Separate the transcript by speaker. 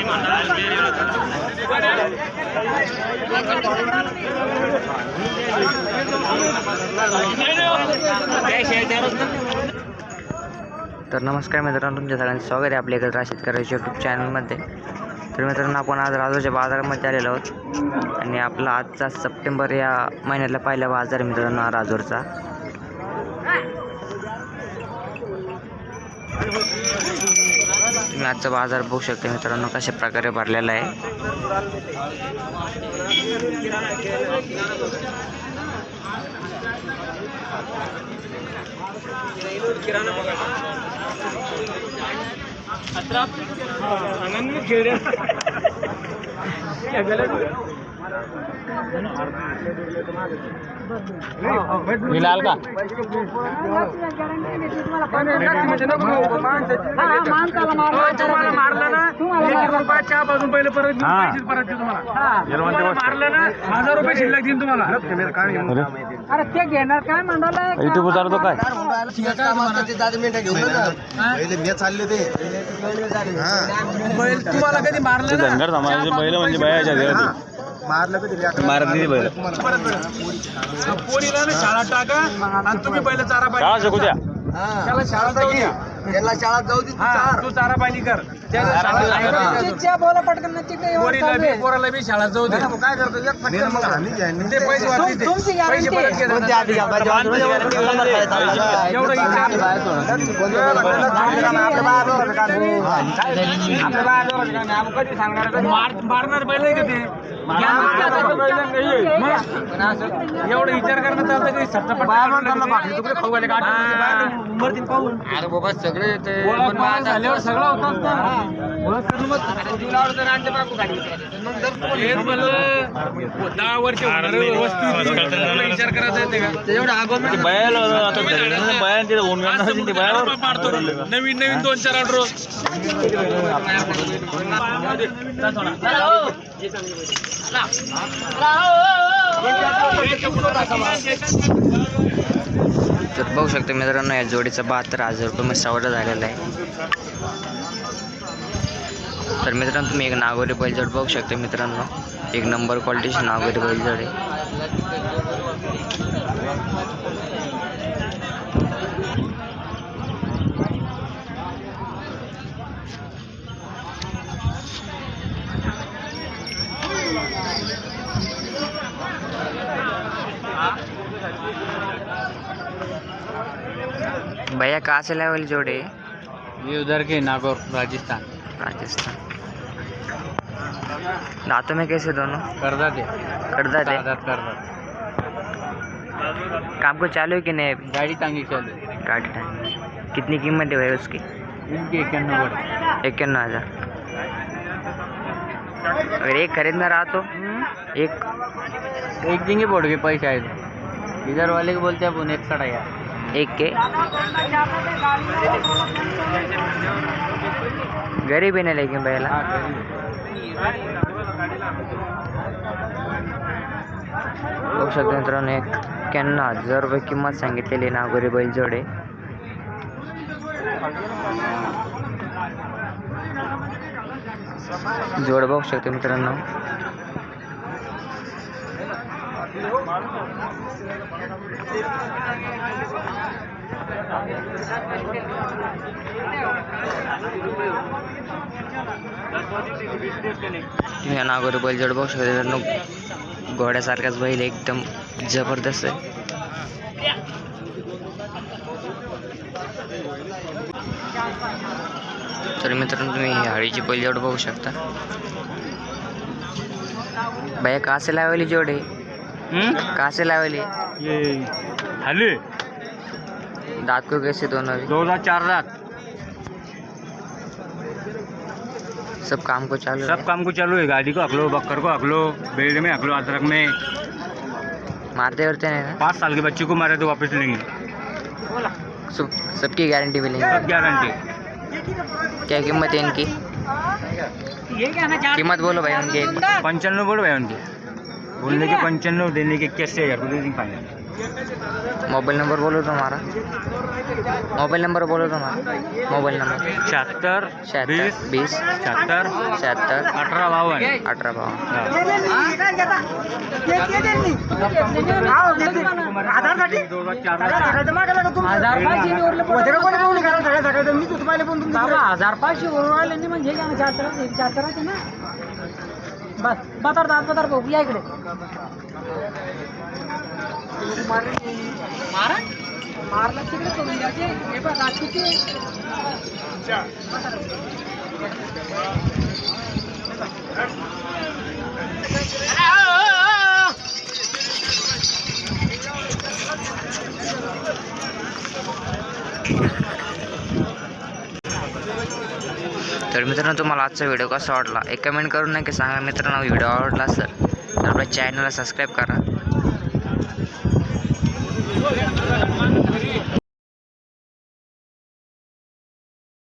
Speaker 1: तर नमस्कार मित्रांनो तुमच्या सगळ्यांचं स्वागत आहे आपल्या इकडे शेतकऱ्याच्या यूट्यूब चॅनलमध्ये तर मित्रांनो आपण आज राजूच्या बाजारामध्ये आलेलो आहोत. आणि आपला आजचा सप्टेंबर या महिन्यातला पहिला बाजार आहे मित्रांनो हा राजूरचा. तुम्ही आजचा बाजार बघू शकता मित्रांनो कशा प्रकारे भरलेला आहे.
Speaker 2: मिळाल का?
Speaker 3: तुम्हाला मारलं ना एक रुपया चहा पाजून पहिले परत देऊन. पैसे परत देऊ तुम्हाला तुम्हाला मारलं ना हजार रुपये शिल्लक देईन तुम्हाला
Speaker 4: अरे ते घेणार काय म्हणाला
Speaker 2: युट्यूब उतारतो काय
Speaker 3: बैल तुम्हाला कधी मारलं
Speaker 2: बैल म्हणजे बायाच्या मारत नाही बैल.
Speaker 3: पोरीला ना शाळा टाका आणि तुम्ही पहिले चारा
Speaker 2: शाळा
Speaker 3: पाणी
Speaker 2: शिकू द्या.
Speaker 3: त्याला शाळा जाऊ द्या.
Speaker 5: त्याला शाळात जाऊ दे
Speaker 3: हा तू चारा पाणी कर. शाळा.
Speaker 4: बोला पटकन एवढं
Speaker 3: पोरीला
Speaker 4: चालू
Speaker 3: बी
Speaker 4: आहे.
Speaker 3: पोराला बी शाळा जाऊ दे.
Speaker 5: काय करतो? एक फटकन मग हानी घ्या.
Speaker 3: ते पैसे वाचतील ते.
Speaker 4: तुमची
Speaker 3: पैसे
Speaker 4: guarantee
Speaker 3: परत घे
Speaker 5: कोणत्या आधी घ्या? पाहिजे वाजवून एवढं
Speaker 3: एवढं इच्छा मार- मारणार बैल आहे का ते? मग? एवढं विचार करणं चालतं का
Speaker 5: अरे बाबा सगळे ते
Speaker 3: ओळख झाल्यावर सगळं दहा वर्ष विचार करायचा मारतो नवीन नवीन दोन चार ऑर्डर
Speaker 1: तर बघू शकतो मित्रांनो या जोडीचा बहात्तर हजार रुपये सवडा झालेला आहे. तर मित्रांनो तुम्ही एक नागोरी बैलजोड बघू शकता मित्रांनो. एक नंबर क्वालिटीची नागोरी बैलजोड आहे. भैया कहाँ से लाए वाली जोड़े?
Speaker 2: ये उधर के नागौर राजस्थान.
Speaker 1: राजस्थान. दांतों में कैसे दोनों?
Speaker 2: करदा ते
Speaker 1: करदा थे काम को चालू है कि नहीं अभी?
Speaker 2: गाडी टांगी चालू
Speaker 1: गाड़ी टांगी। कितनी कीमत है भाई उसकी?
Speaker 2: वर
Speaker 1: इक्यावन हज़ार। अगर एक खरीदना रहा तो? एक।
Speaker 2: एक देंगे बोर्ड के पैसे आहेत इधर वाले को बोलते आपण एक सड़ा यार
Speaker 1: एक के। गरीब ही नहीं लेकिन भैया बघू शकतो मित्रांनो एक एक्क्याण्णव हजार रुपये किंमत सांगितलेली नागोरी बैलजोडे. जोड बघू शकतो मित्रांनो. या नागोरी बैलजोड बघू शकता मित्रांनो. घोड्यासारखाच बैल एकदम जबरदस्त आहे. तर मित्रांनो तुम्ही हळीची पहिली जोड बघू शकता. भैया कहाँ से लाए वाली जोड़ है? कहाँ से लाए वाली
Speaker 2: ये हले
Speaker 1: दांत को कैसे दोनों
Speaker 2: हजार चार रात
Speaker 1: सब काम को चालू
Speaker 2: सब काम को चालू है गाड़ी को अगलो बक्कर को अगलो बेल्ट में अगलो अदरक में।
Speaker 1: मारते वरते हैं
Speaker 2: पाँच साल के बच्चे को मारे तो वापस लेंगे।
Speaker 1: सब सबकी गारंटी मिलेंगे।
Speaker 2: सब गारंटी
Speaker 1: क्या कीमत है इनकी?
Speaker 4: ये क्या ना चार
Speaker 1: कीमत बोलो भाई उनकी।
Speaker 2: पंचानवे बोलो भाई उनके। बोलने के पंचानवे देने के इक्यासी हजार को दे देंगे फाइनल।
Speaker 1: मोबाईल नंबर बोलो तुम्हारा। मोबाईल नंबर बोलो तुम्हारा। Mobile number.
Speaker 2: शहात्तर
Speaker 1: शहात्तर बीस
Speaker 2: शहात्तर
Speaker 1: शहात्तर
Speaker 2: अठरा बावन्न
Speaker 1: अठरा बावन्न
Speaker 4: हजार पाचशे उरले बाबा हजार पाचशे उरवायला म्हणजे काय चार चार चार चाराचे ना बस बतर दात बतर भाऊ या इकडे मारा मारला तिकडे सोडून द्यायचे हे बघ राजकीचे
Speaker 1: तर मित्रांनो तुम्हाला आजचा व्हिडिओ कसा वाटला? एक कमेंट करून नक्की सांगा. मित्रांनो व्हिडिओ आवडला असेल तर आपल्या चॅनलला सबस्क्राईब करा.